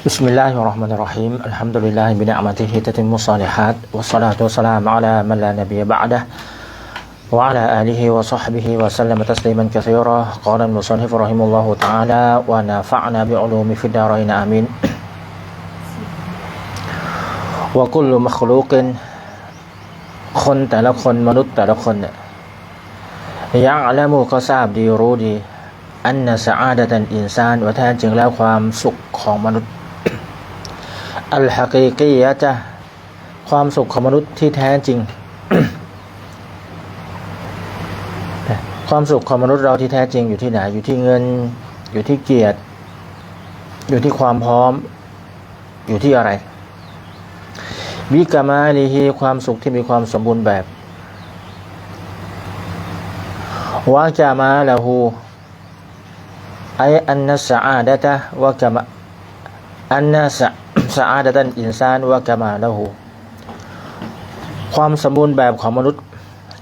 بسم الله الرحمن الرحيم الحمد لله بنعمته تتم الصالحات والصلاة والسلام على من لا نبي بعده وعلى آله وصحبه وسلم تسليما كثيرا قال المصنف رحمه الله تعالى ونفعنا بعلوم في الدارين آمين وكل مخلوق คนแต่ละคนมนุษย์แต่ละคนเนี่ยยังละมูก็ทราบดีรู้ดี อันนะสะอาดะตันอินซานว่าแท้จริงแล้วความสุขของมนุษย์ อัลฮะกีกียะจ้ะความสุขของมนุษย์ที่แท้จริง ความสุขของมนุษย์เราที่แท้จริงอยู่ที่ไหน อยู่ที่เงิน อยู่ที่เกียรติ อยู่ที่ความพร้อม อยู่ที่อะไร วิกามาลีฮีความสุขที่มีความสมบูรณ์แบบวะจามาละหูไออันนัสอาดะตะวะกามาอันนัส สะอาดะตันอินซานวะกามาละหูความสมบูรณ์แบบของมนุษย์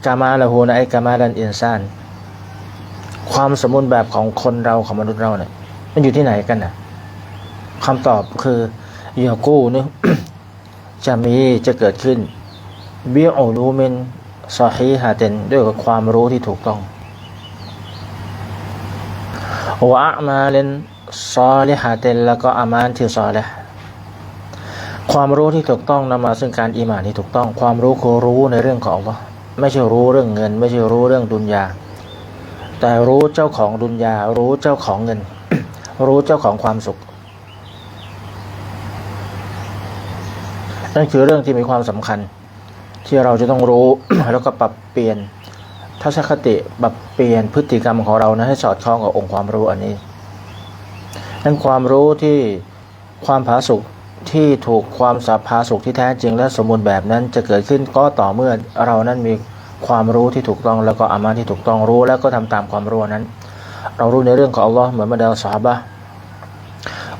กามาละหูนะไอกามาดันอินซานความสมบูรณ์แบบของคนเราของมนุษย์เราเนี่ยมันอยู่ที่ไหนกันนะคำตอบคืออยากู้เนี่ยจะมีจะเกิดขึ้นเบิอูรูเมนซอฮีฮาเตนด้วยกับความรู้ที่ถูกต้องวะมาเลนซอลิฮาเตนแล้วก็อามานที่ซอลห์ ความรู้ที่ถูกต้องนำมาซึ่งการอีหมานที่ถูกต้อง ความรู้คือรู้ในเรื่องของอัลลอฮ์ไม่ใช่รู้เรื่องเงิน ไม่ใช่รู้เรื่องดุนยา แต่รู้เจ้าของดุนยา รู้เจ้าของเงิน รู้เจ้าของความสุข นั่นคือเรื่องที่มีความสำคัญ ที่เราจะต้องรู้แล้วก็ปรับเปลี่ยนทัศนคติปรับเปลี่ยนพฤติกรรมของเรานะให้สอดคล้องกับองค์ความรู้อันนี้นั่นความรู้ที่ความผาสุก ที่ถูกความสัพพาสุขที่แท้จริงและสมบูรณ์แบบนั้นจะเกิดขึ้นก็ต่อเมื่อเรานั้นมีความรู้ที่ถูกต้องแล้วก็อามาที่ถูกต้องรู้แล้วก็ทำตามความรู้นั้น เรารู้ในเรื่องของอัลลอฮ์เหมือนมาดาลสาบะ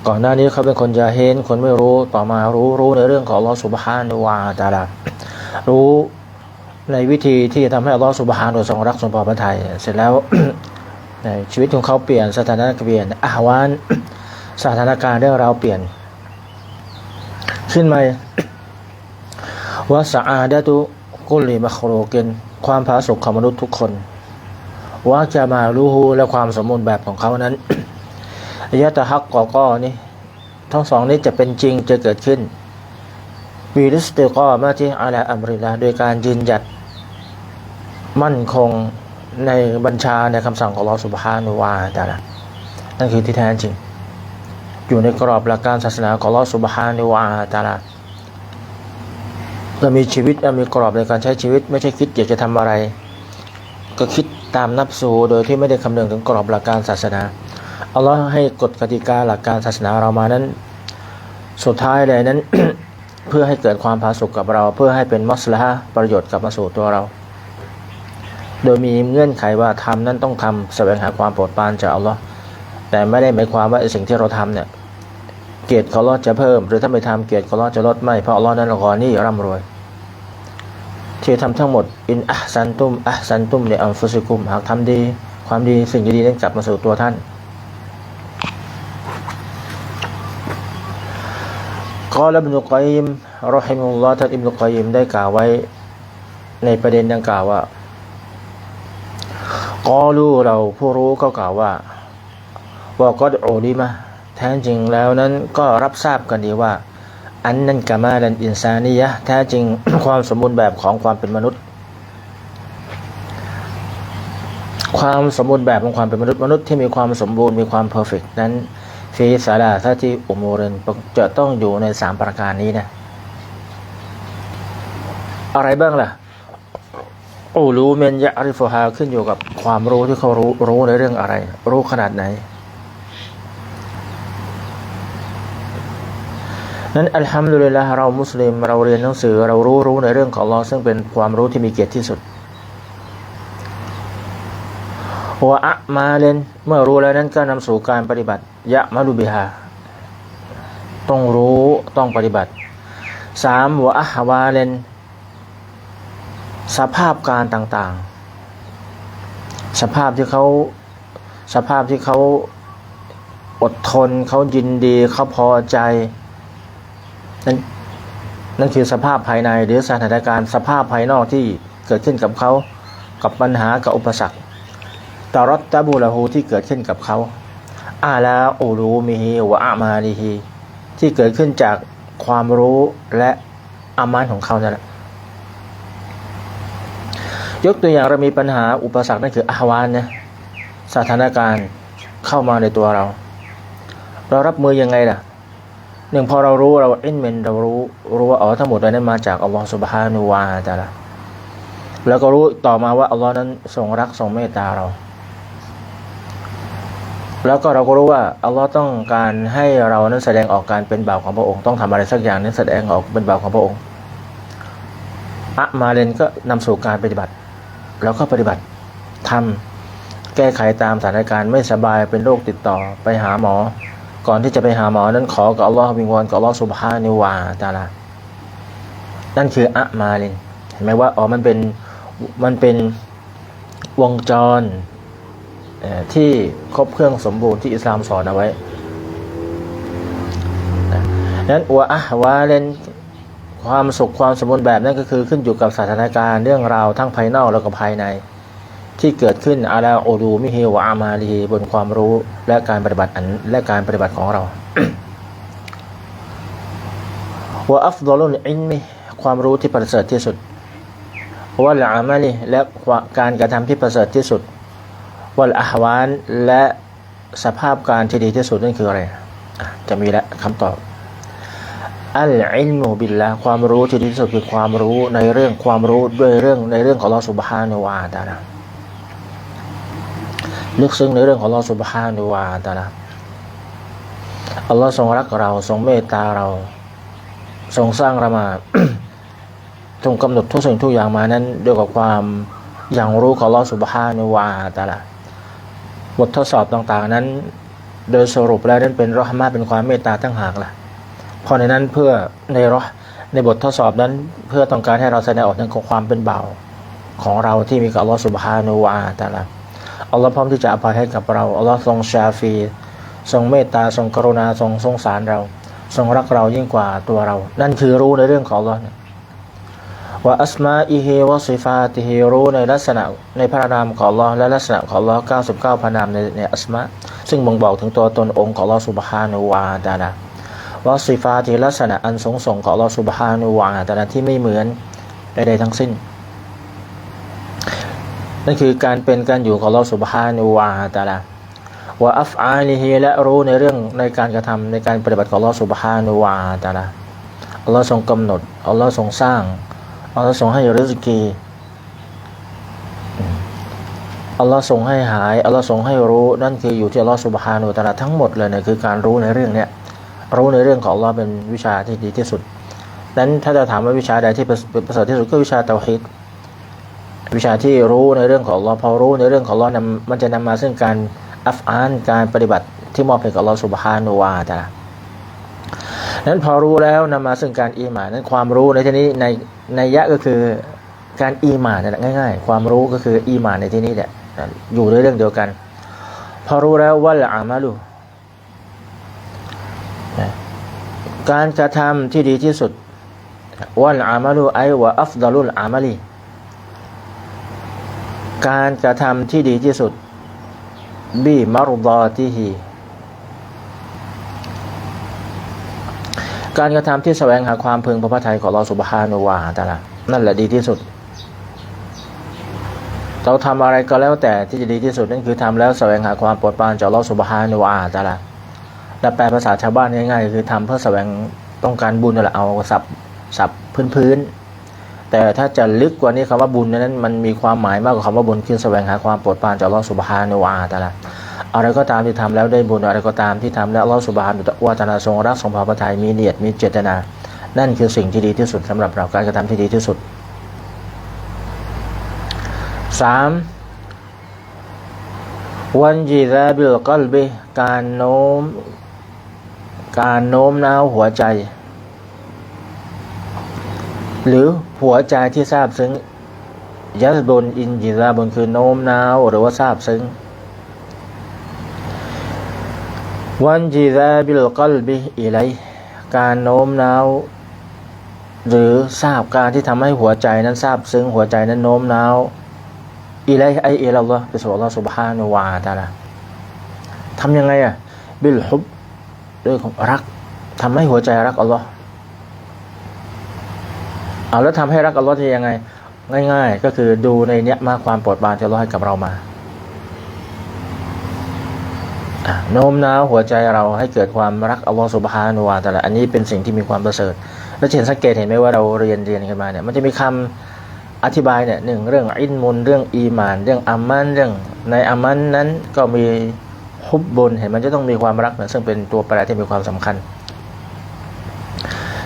ก่อนหน้านี้เขาเป็นคนยาเฮนคนไม่รู้ต่อมารู้รู้ในเรื่องของอัลลอฮ์สุบฮานุวาตาลารู้ในวิธีที่จะทำให้อัลลอฮ์สุบฮานุทรงรักทรงพอพระทัยเสร็จแล้วในชีวิตของเขาเปลี่ยนสถานะเปลี่ยนอาวานสถานการณ์เรื่องราวเปลี่ยน ขึ้นมาว่าสะอาดตุกุลีมัครเกนความผาสุกของมนุษย์ทุกคนว่าจะมารู้ฮูและความสมบูรณ์แบบของเขานั้นยะตะฮักกอก็นี่ทั้งสองนี้จะเป็นจริงจะเกิดขึ้นวีริสเตก็มาที่อาลาอัมริลาโดยการยืนหยัด มั่นคงในบัญชาในคำสั่งของลอสุบฮานุวาแต่ละนั่นคือที่แท้จริง อยู่ในกรอบหลักการศาสนาของลอสุบฮานุวาต่ละเรามีชีวิตเรามีกรอบในการใช้ชีวิต ไม่ใช่คิดอยากจะทำอะไร ก็คิดตามนับสูโดยที่ไม่ได้คำนึงถึงกรอบหลักการศาสนาอัลลอฮ์ให้กฎกติกาหลักการศาสนาเรามานั้น สุดท้ายเลยนั้น เพื่อให้เกิดความผาสุกกับเรา เพื่อให้เป็นมัสลาฮะประโยชน์กับมาสู่ตัวเรา โดยมีเงื่อนไขว่าทำนั้นต้องทำแสวงหาความโปรดปรานจากอัลลอฮ์แต่ไม่ได้หมายความว่าสิ่งที่เราทำเนี่ย เกียรติของอัลอฮ์จะเพิ่ม หรือถ้าไม่ทำเกียรติของอัลอฮ์จะลดไม่เพราะอัลอฮ์นั้นรอนี่ร่ำรวย ที่ทำทั้งหมดอินอัพซันตุมอัพซันตุมในอัลฟุซิกุมหากทำดี ความดีสิ่งดีๆนั้นกลับมาสู่ตัวท่านกอลอิบนุกัยมรอฮิมุลลอฮ์ท่านอิบนุกัยมได้กล่าวไว้ในประเด็นดังกล่าวว่ากอลูเราผู้รู้ก็กล่าวว่าว่าก็โอดีมา แท้จริงแล้วนั้นก็รับทราบกันดีว่า อันนั้นกามาลันอินซานียะแท้จริงความสมบูรณ์แบบของความเป็นมนุษย์ ความสมบูรณ์แบบของความเป็นมนุษย์มนุษย์ที่มีความสมบูรณ์มีความเพอร์เฟกนั้นฟีสาลาถ้าที่อุโมเรนจะต้องอยู่ในสามประการนี้นะ อะไรบ้างล่ะอูรู้เมนยะริฟฮาขึ้นอยู่กับความรู้ที่เขารู้รู้ในเรื่องอะไร รู้ขนาดไหน นั้นอัลฮัมดุลิลละเรามุสลิม เราเรียนหนังสือเรารู้รู้ในเรื่องของลอซึ่งเป็นความรู้ที่มีเกียรติที่สุดวะอะมาเลนเมื่อรู้แล้วนั้นก็นำสู่การปฏิบัติยะมาลุบิฮาต้องรู้ต้องปฏิบัติสามวะอะฮวาเลนสภาพการต่างๆ สภาพที่เขาสภาพที่เขาอดทนเขายินดีเขาพอใจ นั่นนั่นคือสภาพภายในหรือสถานการณ์สภาพภายนอกที่เกิดขึ้นกับเขา กับปัญหากับอุปสรรคตารตตะบูละหูที่เกิดขึ้นกับเขาอาลาอูรูมิฮีวะอามาลีฮีที่เกิดขึ้นจากความรู้และอามานของเขานั่นแหละยกตัวอย่างเรามีปัญหาอุปสรรคนั่นคืออาวานนะสถานการณ์เข้ามาในตัวเรา เรารับมือยังไงล่ะ หนึ่งพอเรารู้เราเอ็นเมนเรารู้รู้ว่าอ๋อทั้งหมดนั้นมาจากอัลลอฮฺสุบฮานุวาตะละแล้วก็รู้ต่อมาว่าอัลลอฮ์นั้นทรงรักทรงเมตตาเรา แล้วก็เราก็รู้ว่าอัลลอฮ์ต้องการให้เรานั้นแสดงออกการเป็นบ่าวของพระองค์ต้องทำอะไรสักอย่างนั้นแสดงออกเป็นบ่าวของพระองค์อะมาเลนก็นำสู่การปฏิบัติ แล้วก็ปฏิบัติทำแก้ไขตามสถานการณ์ไม่สบายเป็นโรคติดต่อไปหาหมอ ก่อนที่จะไปหาหมอนั้นขอกับอัลลอฮ์วิงวอนกับอัลลอฮ์สุบฮานิวาตาลานั่นคืออะมาลินเห็นไหมว่าอ๋อมันเป็นมันเป็นวงจรที่ครบเครื่องสมบูรณ์ที่อิสลามสอนเอาไว้นะนั้นอวอะวาเลนความสุขความสมบูรณ์แบบนั้นก็คือขึ้นอยู่กับสถานการณ์เรื่องราวทั้งภายนอกแล้วก็ภายใน ที่เกิดขึ้นอาลาโอดูมิเฮวะอามาลีบนความรู้และการปฏิบัติอันและการปฏิบัติของเราวะอัฟดอลุลอินมิความรู้ที่ประเสริฐที่สุดวะลอามาลีและการกระทำที่ประเสริฐที่สุดวะลอาฮวานและสภาพการที่ดีที่สุดนั่นคืออะไร จะมีละคำตอบอัลอิลมูบิลละความรู้ที่ดีที่สุดคือความรู้ในเรื่องความรู้ด้วยเรื่องในเรื่องของลอสุบฮานุวาตาลา ลึกซึ้งในเรื่องของลอสุบฮานุวาตาลาอัลลอฮ์ทรงรักเราทรงเมตตาเรา ทรงสร้างเรามาทรงกำหนดทุกสิ่งทุกอย่างมานั้นด้วยกับความอย่างรู้ของลอสุบฮานุวาตาละบททดสอบต่างๆนั้น โดยสรุปแล้วนั้นเป็นรอฮมาเป็นความเมตตาตั้งหากละพราะในนั้นเพื่อในรอในบททดสอบนั้นเพื่อต้องการให้เราแสดงออกถึงความเป็นเบาของเราที่มีกับอัลลอฮ์สุบฮานุวาตาละ อัลลอฮ์พร้อมที่จะอภัยให้กับเราอัลลอฮ์ทรงชาฟี ทรงเมตตาทรงกรุณาทรงสงสารเรา ทรงรักเรายิ่งกว่าตัวเรา นั่นคือรู้ในเรื่องของอัลลอฮ์ว่าอัสมาอิฮิวะซิฟาติฮิรู้ในลักษณะในพระนามของอัลลอฮ์และลักษณะของอัลลอฮ์99 พระนามในในอัสมาซึ่งบ่งบอกถึงตัวตนองค์ของอัลลอฮ์สุบฮานุวาตาลาวะซิฟาติลักษณะอันสงส่งของอัลลอฮ์สุบฮานุวาตาลาที่ไม่เหมือนใดๆทั้งสิ้น นั่นคือการเป็นการอยู่ของอัลอสุบฮานุวาตาลาว่าอัฟอาลิฮีและรู้ในเรื่องในการกระทำในการปฏิบัติของอัลอสุบฮานุวาตาลาอัลลอฮ์ทรงกำหนดอัลลอฮ์ทรงสร้างอัลลอฮ์ทรงให้ริสกีอัลลอฮ์ทรงให้หายอัลลอฮ์ทรงให้รู้นั่นคืออยู่ที่อัลลอฮ์สุบฮานุตาลาทั้งหมดเลยเนี่ยคือการรู้ในเรื่องเนี้ยรู้ในเรื่องของอัลลอฮ์เป็นวิชาที่ดีที่สุดนั้นถ้าจะถามว่าวิชาใดที่ประเสริฐที่สุดก็วิชาเตาฮิด วิชาที่รู้ในเรื่องของลอพอรู้ในเรื่องของอัลอฮ์มันจะนำมาซึ่งการอัฟอานการปฏิบัติที่มอบให้กับเราสุบฮานุวาตานั้นพอรู้แล้วนำมาซึ่งการอีหมานนั้นความรู้ในที่นี้ในในยะก็คือการอีหมานนั่นแหละง่าย ๆ ความรู้ก็คืออีหมานในที่นี้แหละอยู่ในเรื่องเดียวกัน พอรู้แล้วว่าละอามาลูการกระทำที่ดีที่สุดว่าละอามาลูไอวะอัฟดาลุลอามาลี การกระทำที่ดีที่สุด บีมารุดอติฮี การกระทำที่แสวงหาความพึงพระทัยของเราสุบฮานุวาตาละนั่นแหละดีที่สุด เราทำอะไรก็แล้วแต่ที่จะดีที่สุดนั่นคือทำแล้วแสวงหาความโปรดปรานจากเราสุบฮานุวาตาละและแปลภาษาชาวบ้านง่ายๆ คือทำเพื่อแสวงต้องการบุญนั่นแหละเอาสับสับพื้นๆ แต่ถ้าจะลึกกว่านี้คำว่าบุญนั้นมันมีความหมายมากกว่าคำว่าบุญคือแสวงหาความโปรดปรานจากอัลลอฮฺสุบฮานุวาตาลาอะไรก็ตามที่ทำแล้วได้บุญอะไรก็ตามที่ทำแล้วอัลลอฮฺสุบฮานุวาตาลาทรงรักทรงพอพระทัยมีเนียดมีเจตนา นั่นคือสิ่งที่ดีที่สุดสำหรับเราการกระทำที่ดีที่สุดสามวันจีราบิลกัลบิการโน้ม การโน้มน้าวหัวใจ หรือหัวใจที่ทราบซึ้งยัสบนอินจิราบนคือโน้มน้าวหรือว่าทราบซึ้งวันจีซาบิลกลบิอิไลการโน้มน้าว หรือทราบการที่ทำให้หัวใจนั้นทราบซึ้งหัวใจนั้นโน้มน้าวอิไลไอเอลลอฮ์ไปสู่อัลลอฮ์สุบฮานุวาตาละทำยังไงอะบิลฮุบด้วยของรักทำให้หัวใจรักอัลลอฮ์ เอาแล้วทำให้รักอัลลอฮ์จะยังไง ง่าย ๆ ก็คือดูในเนี้ยมาความโปรดปรานที่อัลลอฮ์ให้กับเรามาโน้มน้าวหัวใจเราให้เกิดความรักอัลลอฮ์สุบฮานุวาแตาละอันนี้เป็นสิ่งที่มีความประเสริฐ แล้วจะเห็นสังเกตเห็นไหมว่าเราเรียนเรียนกันมาเนี่ยมันจะมีคำอธิบายเนี่ยหนึ่งเรื่องอินมุนเรื่องอีมาน เรื่องอามันเรื่องในอามันนั้นก็มีฮุบบุญเห็นมันจะต้องมีความรักนะซึ่งเป็นตัวแปรที่มีความสำคัญ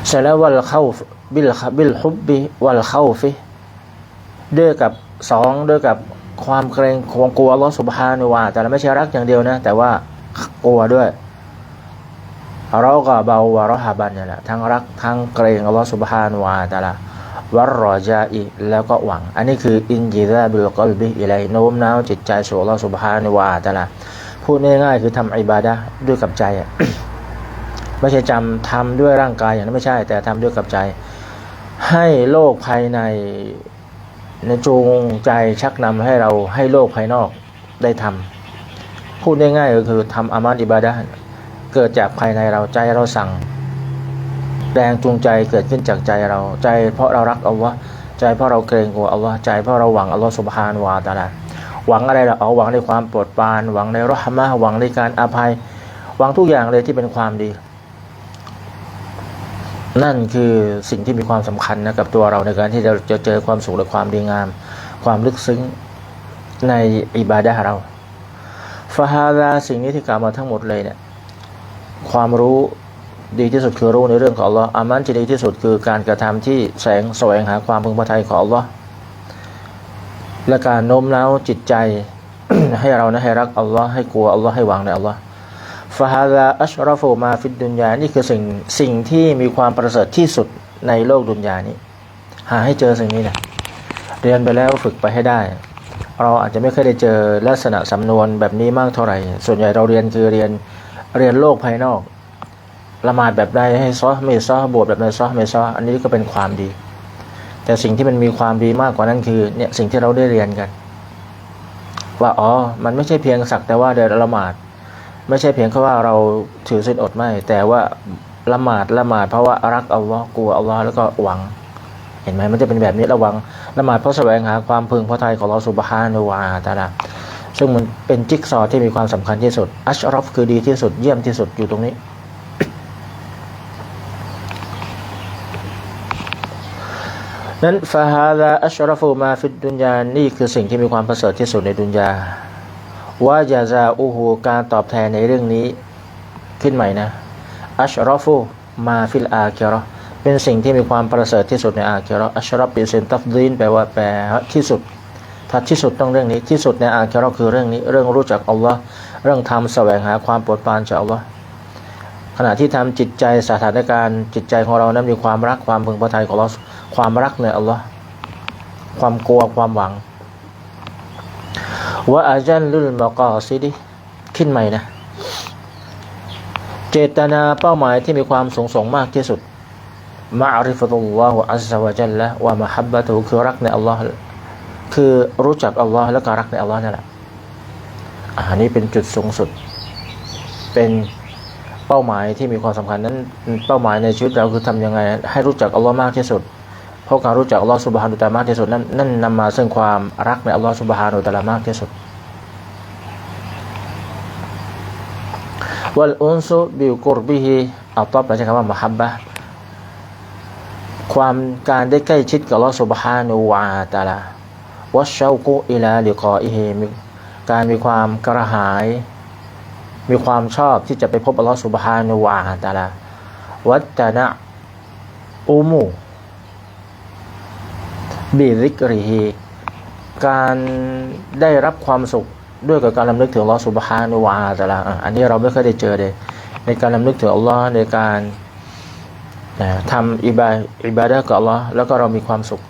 เสร็จแล้ววัลเข้า บิลบิลฮุบบิวัลเข้าฟิด้วยกับสองด้วยกับความเกรงความกลัวอัลลอฮ์สุบฮานุวาแต่เราไม่ใช่รักอย่างเดียวนะ แต่ว่ากลัวด้วยเราก็เบาวรอฮาบันเนี่ยแหละทั้งรักทั้งเกรงอัลลอฮฺสุบฮานุวาตะละวัรรอจาอีแล้วก็หวัง อันนี้คืออินจิซาบิลกอลบิอิไลโน้มน้าวจิตใจสู่อัลลอฮฺสุบฮานุวาตะละพูดง่ายๆคือทำอิบาดะด้วยกับใจไม่ใช่จำทำด้วยร่างกายอย่างนั้นไม่ใช่ แต่ทำด้วยกับใจ ให้โลกภายในในจูงใจชักนำให้เราให้โลกภายนอกได้ทำพูดง่ายๆก็คือทำอามันอิบาดะห์เกิดจากภายในเราใจเราสั่ง แรงจูงใจเกิดขึ้นจากใจเราใจเพราะเรารักอัลลอฮ์ใจเพราะเราเกรงกลัวอัลลอฮ์ใจเพราะเราหวังอัลลอฮ์สุบฮานวาตาลาหวังอะไรเราเอาหวังในความโปรดปราน หวังในรหมะหวังในการอภัย หวังทุกอย่างเลยที่เป็นความดี นั่นคือสิ่งที่มีความสำคัญนะกับตัวเราในการที่เราจะเจอความสุขและความดีงาม ความลึกซึ้งในอิบาดะเราฟาฮาดาสิ่งนี้ที่กล่าวมาทั้งหมดเลยเนี่ยความรู้ดีที่สุดคือรู้ในเรื่องของ Allah อามันที่ดีที่สุดคือการกระทำที่แสงแสวงหาความพึงพอใจของ Allah และการโน้มน้าวจิตใจให้เรานะให้รัก Allah ให้กลัว Allah ให้หวังใน Allah ฟาฮาดาอัชรอฟูมาฟิดดุนยานี่คือสิ่งสิ่งที่มีความประเสริฐที่สุดในโลกดุนยานี้ หาให้เจอสิ่งนี้นะเรียนไปแล้วฝึกไปให้ได้ เราอาจจะไม่เคยได้เจอลักษณะสำนวนแบบนี้มากเท่าไหร่ ส่วนใหญ่เราเรียนคือเรียนเรียนโลกภายนอกละหมาดแบบใดให้ซอไม่ซอบวชแบบใดซอไม่ซออันนี้ก็เป็นความดี แต่สิ่งที่มันมีความดีมากกว่านั้นคือเนี่ยสิ่งที่เราได้เรียนกัน ว่าอ๋อมันไม่ใช่เพียงสักแต่ว่าเดินละหมาด ไม่ใช่เพียงแค่ว่าเราถือศีลอดไม่ แต่ว่าละหมาดละหมาดเพราะว่ารักอัลลอฮ์กลัวอัลลอฮ์แล้วก็หวัง เห็นไหมมันจะเป็นแบบนี้ระวังละหมาดเพราะแสวงหาความพึงพอใจของเราสุบฮานุวาตาลาซึ่งมันเป็นจิ๊กซอที่มีความสำคัญที่สุด อัชรอฟคือดีที่สุดเยี่ยมที่สุดอยู่ตรงนี้ นั้นฟาฮาดาอัชรอฟูมาฟิดดุนยานี่คือสิ่งที่มีความประเสริฐที่สุดในดุนยา ว่าจาซาอูฮูการตอบแทนในเรื่องนี้ขึ้นใหม่นะอัชรอฟูมาฟิลอาคิเราะห์เป็นสิ่งที่มีความประเสริฐที่สุดในอาคิเราะห์อัชรอฟเป็นเซนตัฟดีนแปลว่าแปลที่สุดถ้าที่สุดต้องเรื่องนี้ที่สุดในอาคิเราะห์คือเรื่องนี้เรื่องรู้จักอัลลอฮ์เรื่องทำแสวงหาความโปรดปรานจากอัลลอฮ์ขณะที่ทำจิตใจสถานการณ์จิตใจของเรานั้นมีความรักความพึงพอใจของเราความรักในอัลลอฮ์ความกลัวความหวัง ว่าอาจันลุลมะกอซิดิขึ้นใหม่นะ เจตนาเป้าหมายที่มีความสูงส่งมากที่สุดมาอริฟตุลลอฮฺอัลลอฮฺวะจัลละวะมะฮับบะตุคือรักในอัลลอฮ์คือรู้จักอัลลอฮ์และก็รักในอัลลอฮ์นั่นแหละอันนี้เป็นจุดสูงสุด เป็นเป้าหมายที่มีความสำคัญนั้น เป้าหมายในชีวิตเราคือทำยังไง ให้รู้จักอัลลอฮ์มากที่สุด เพราะการรู้จักอัลลอฮ์สุบฮานุตะมากที่สุดนั้นนั่นนำมาซึ่งความรักในอัลลอฮ์สุบฮานุตะลามากที่สุดวัลอุนซุบิวกุรบิฮิอัลตอบแปลใช้คำว่ามะฮับบะความการได้ใกล้ชิดกับอัลลอฮ์สุบฮานุวาตะลาวัชเชากุอิลาลิกออิฮิมการมีความกระหาย มีความชอบที่จะไปพบอัลลอฮ์สุบฮานุวาตะลาวัตนะอุมู บิริกริฮีการได้รับความสุขด้วยกับการลำลึกถึงอัลลอฮ์สุบฮานุวาตะลาอะอันนี้เราไม่เคยได้เจอเลยในการลำลึกถึงอัลลอฮ์ในการทำอิบาอิบาดะกับอัลลอฮ์แล้วก็เรามีความสุข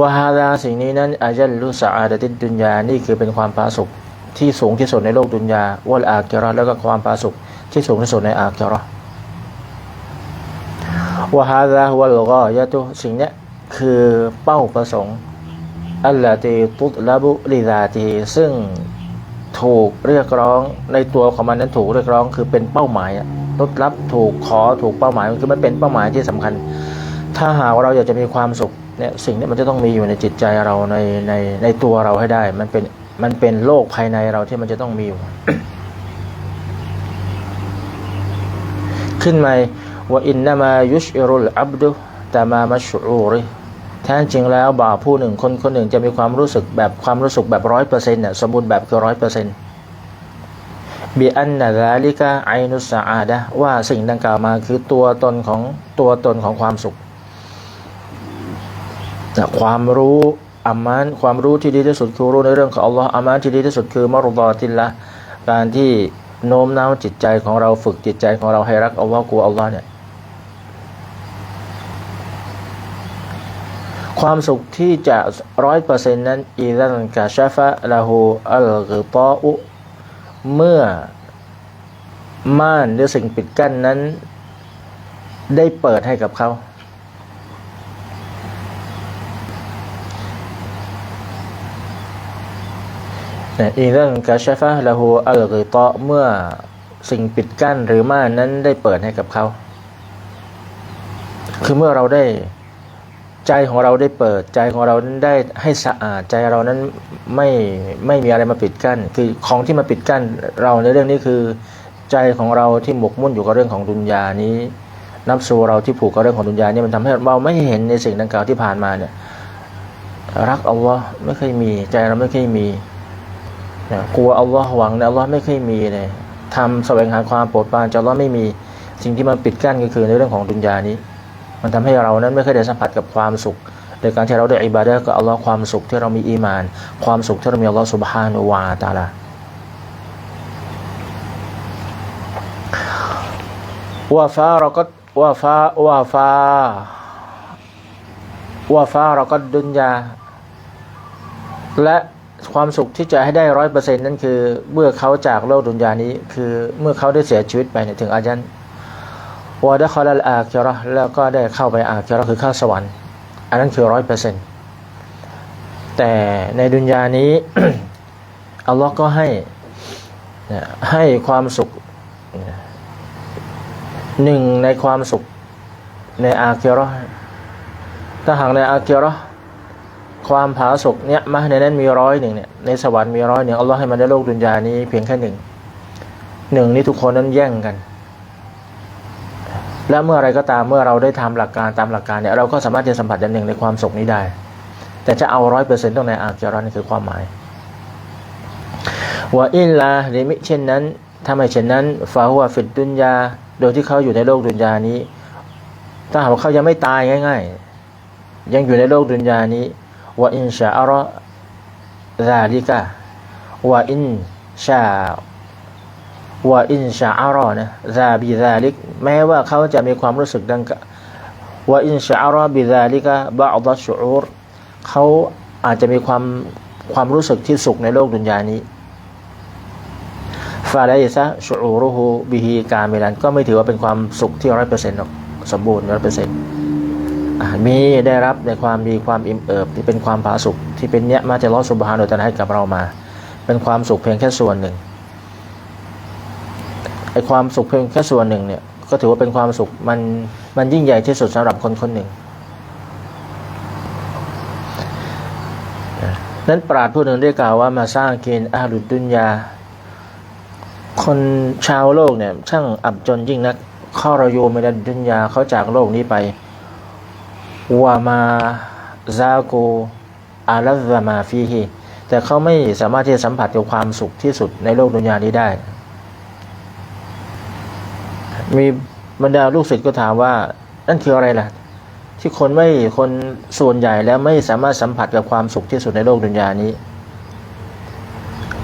วะฮาดาสิ่งนี้นั้นอาจัลลุสะอาดติดดุนยานี่คือเป็นความผาสุกที่สูงที่สุดในโลกดุนยาวัลอาคิเระแล้วก็ความผาสุกที่สูงที่สุดในอาคิเระ วะฮาซาฮุวัลกอยะตุสิ่งเนี้ยคือเป้าประสงค์ อัลลาตีตุตลาบุลิซาตีซึ่งถูกเรียกร้องในตัวของมันนั้นถูกเรียกร้องคือเป็นเป้าหมายอะตุตรับถูกขอถูกเป้าหมายคือมันเป็นเป้าหมายที่สำคัญ ถ้าหากว่าเราอยากจะมีความสุขเนี่ยสิ่งนี้มันจะต้องมีอยู่ในจิตใจเราในในในตัวเราให้ได้ มันเป็นมันเป็นโลกภายในเราที่มันจะต้องมีอยู่ ขึ้นมา ว่าอินนามายุชอิรุลอับดุแต่มามัชูริแท้จริงแล้วบ่าวผู้หนึ่งคนคนหนึ่งจะมีความรู้สึกแบบความรู้สึกแบบร้อยเปอร์เซ็นต์เนี่ยสมบูรณ์แบบคือร้อยเปอร์เซ็นต์บีอันนาซาลิกาไอนุสอาดะว่าสิ่งดังกล่าวมาคือตัวตนของตัวตนของความสุขแต่ความรู้อามานความรู้ที่ดีที่สุดคือรู้ในเรื่องของอัลลอฮ์อามานที่ดีที่สุดคือมารดอติลละการที่โน้มน้าวจิตใจของเราฝึกจิตใจของเราให้รักอัลลอฮ์กลัวอัลลอฮ์เนี่ย ความสุขที่จะร้อยเปอร์เซ็นต์นั้นอีดันกาชาฟะลาหูอัลกตออุเมื่อม่านหรือสิ่งปิดกั้นนั้น ได้เปิดให้กับเขา อีดันกาชาฟะลาหูอัลกตอเมื่อสิ่งปิดกั้นหรือม่านนั้นได้เปิดให้กับเขา คือเมื่อเราได้ ใจของเราได้เปิดใจของเรานั้นได้ให้สะอาดใจเรานั้นไม่ไม่มีอะไรมาปิดกั้น คือของที่มาปิดกั้นเราในเรื่องนี้คือ ใจของเราที่หมกมุ่นอยู่กับเรื่องของดุนยานี้นับสูเราที่ผูกกับเรื่องของดุนยานี้มันทำให้เราไม่เห็นในสิ่งดังกล่าวที่ผ่านมาเนี่ยรักอัลลอฮ์ไม่เคยมี ใจเราไม่เคยมีกลัวอัลลอฮ์หวังในอัลลอฮ์ไม่เคยมีเลยทำแสวงหาความโปรดปรานจากอัลลอฮ์ไม่มีสิ่งที่มันปิดกั้นก็คือในเรื่องของดุนยานี้ มันทำให้เรานั้นไม่เคยได้สัมผัสกับความสุขโดยการที่เราได้อิบาดะห์กับอัลลอฮ์ความสุขที่เรามีอีมาน ความสุขที่เรามีอัลลอฮ์สุบฮานุวาตาลาว่าฟ้าเราก็ว่าฟ้าว่าฟ้าว่าฟ้าเราก็ดุนยา และความสุขที่จะให้ได้ร้อยเปอร์เซ็นต์นั่นคือ เมื่อเขาจากโลกดุนยานี้ คือเมื่อเขาได้เสียชีวิตไปเนี่ยถึงอาจัน วะดะคอลอาคิระแล้วก็ได้เข้าไปอาคิระคือเข้าสวรรค์ อันนั้นคือร้อยเปอร์เซ็นต์แต่ในดุนยานี้อัลลอฮ์ก็ให้ให้ความสุขหนึ่งในความสุขในอาคิเราะห์ถ้าหากในอาคิเราะห์ความผาสุกเนี่ยมาในนั้นมีร้อยหนึ่งเนี่ยในสวรรค์มีร้อยหนึ่งอัลลอฮ์ให้มันในโลกดุนยานี้เพียงแค่หนึ่งหนึ่งนี้ทุกคนนั้นแย่งกัน และเมื่ออะไรก็ตามเมื่อเราได้ทำหลักการตามหลักการเนี่ยเราก็สามารถจะสัมผัสอย่างหนึ่งในความสุขนี้ได้ แต่จะเอาร้อยเปอร์เซ็นต์ต้องในอาคิเราะห์นี่คือความหมายว่าอินลาหรือมิเช่นนั้นถ้าไมเช่นนั้นฟาหัวฟิดดุนยา โดยที่เขาอยู่ในโลกดุนยานี้ ถ้าหากว่าเขายังไม่ตายง่าย ๆ ยังอยู่ในโลกดุนยานี้ว่าอินชาอัลลอฮ์ซาลิกะว่าอินชา ว่าอินชาอัลลอฮ์นะซาบิซาลิกแม้ว่าเขาจะมีความรู้สึกดังกะว่าอินชาอัลลอฮ์บิซาลิกะบะอัลลอฮ์ชูอูรเขาอาจจะมีความความรู้สึกที่สุขในโลกดุนยานี้ฟาไลซะชูอูรุฮูบิฮีกาเมลันก็ไม่ถือว่าเป็นความสุขที่ร้อยเปอร์เซ็นต์หรอกสมบูรณ์ร้อยเปอร์เซ็นต์มีได้รับในความมีความอิ่มเอิบที่เป็นความผาสุกที่เป็นเนี้ยมาจากลอสุบฮานุตะให้กับเรามา เป็นความสุขเพียงแค่ส่วนหนึ่ง อความสุขเพียงแค่ส่วนหนึ่งเนี่ยก็ถือว่าเป็นความสุขมันมันยิ่งใหญ่ที่สุดสำหรับคนคนหนึ่งนั้นปราดผู้หนึ่งได้กล่าวว่ามาสร้างเกณฑ์อาลุดดุนยา คนชาวโลกเนี่ยช่างอับจนยิ่งนักข้อรโยม่ได้ดุนยาเขาจากโลกนี้ไปวามาซาโกอาลัซมาฟีฮีแต่เขาไม่สามารถที่จะสัมผัสกับความสุขที่สุดในโลกดุนยานี้ได้ มีบรรดาลูกศิษย์ก็ถามว่า นั่นคืออะไรล่ะ ที่คนไม่คนส่วนใหญ่แล้วไม่สามารถสัมผัสกับความสุขที่สุดในโลกดุนยานี้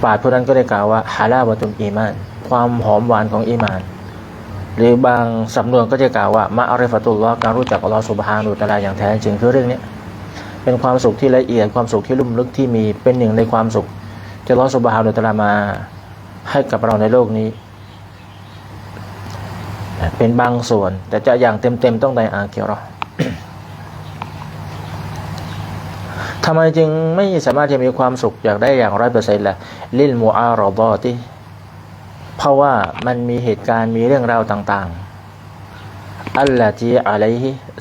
ปาชญ์ผู้นั้นก็ได้กล่าวว่าฮาลาบะตุนอีมาน ความหอมหวานของอีมาน หรือบางสำนวนก็จะกล่าวว่ามะอาริฟะตุลลอฮ์การรู้จักอัลลอฮ์สุบฮานุตะลาอย่างแท้จริงคือเรื่องนี้เป็นความสุขที่ละเอียดความสุขที่ลุ่มลึกที่มีเป็นหนึ่งในความสุขจะลอสุบฮานุตะลามาให้กับเราในโลกนี้ เป็นบางส่วน แต่จะอย่างเต็มๆต้องในอาเกียรอทำไมจึงไม่สามารถจะมีความสุขอยากได้อย่างร้อยเปอร์เซ็นต์ละลิลมูอารอบอติเพราะว่ามันมีเหตุการณ์มีเรื่องราวต่างๆ อัลลอจีอะไร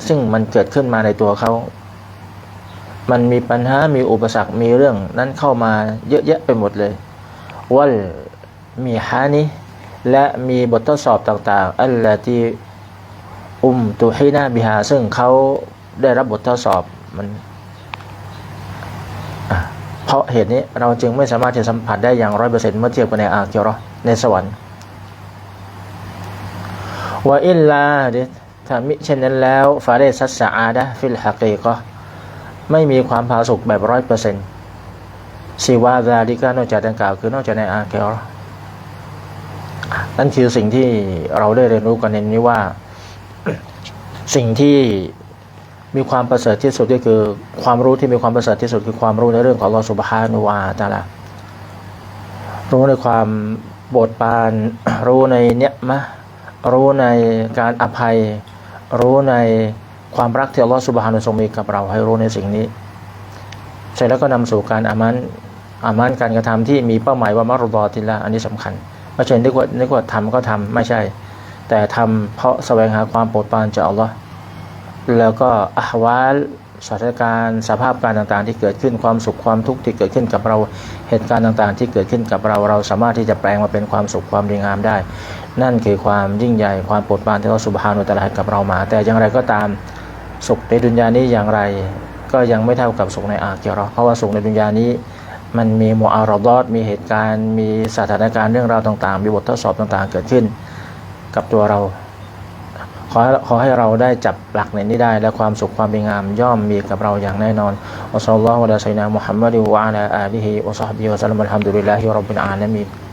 ซึ่งมันเกิดขึ้นมาในตัวเขา มันมีปัญหา มีอุปสรรค มีเรื่องนั้นเข้ามาเยอะแยะไปหมดเลย วัลมีฮานิ และมีบททดสอบต่างๆ อัลลอจีอุมตุฮินาบิฮาซึ่งเขาได้รับบททดสอบมันเพราะเหตุนี้เราจึงไม่สามารถจะสัมผัสได้อย่างร้อยเปอร์เซ็นต์เมื่อเทียบกับในอาคิเราะห์ในสวรรค์ว่าอิลลาดิถ้ามิเช่นนั้นแล้วฟาเรซัสสะอาดะฟิลฮะกีก็ไม่มีความผาสุกแบบร้อยเปอร์เซ็นต์สิวาซาลิกานอกจากดังกล่าวคือนอกจากในอาคิเราะห์ นั่นคือสิ่งที่เราได้เรียนรู้กันในนี้ว่า สิ่งที่มีความประเสริฐที่สุดก็คือ ความรู้ที่มีความประเสริฐที่สุดคือความรู้ในเรื่องของลอสุบฮานุวาตาละรู้ในความโปรดปาน รู้ในเนี้ยมะรู้ในการอภัย รู้ในความรักที่อัลลอฮฺสุบฮานุทรงมีกับเราให้รู้ในสิ่งนี้ เสร็จแล้วก็นำสู่การอามันอามันการกระทำที่มีเป้าหมายว่ามารดอติละอันนี้สำคัญ ไม่ใช่นึกว่านึกว่าทำก็ทำไม่ใช่ แต่ทำเพราะแสวงหาความโปรดปรานจากอัลลอฮ์แล้วก็อาวาลสถานการณ์สภาพการต่างๆ ที่เกิดขึ้นความสุขความทุกข์ที่เกิดขึ้นกับเราเหตุการณ์ต่างๆ ที่เกิดขึ้นกับเราเราสามารถที่จะแปลงมาเป็นความสุขความดีงามได้ นั่นคือความยิ่งใหญ่ความโปรดปรานที่เราสุบฮานุตะอาลาห้กับเรามา แต่อย่างไรก็ตามสุขในดุนยานี้อย่างไร ก็ยังไม่เท่ากับสุขในอาเราะห์เพราะว่าสุขในดุนยานี้ มันมีมุอารอดอดมีเหตุการณ์ มีสถานการณ์เรื่องราวต่างๆ มีบททดสอบต่างๆ เกิดขึ้น กับตัวเรา ขอขอให้เราได้จับหลักในนี้ได้ และความสุขความมีงามย่อมมีกับเราอย่างแน่นอนอัสลลอฮฺวะลาซัยนามุฮัมมัดวะอาลาอาลีฮิวะซอฮบิวะสัลลัมอัลฮัมดุลิลลาฮิรับบิลอาลามีน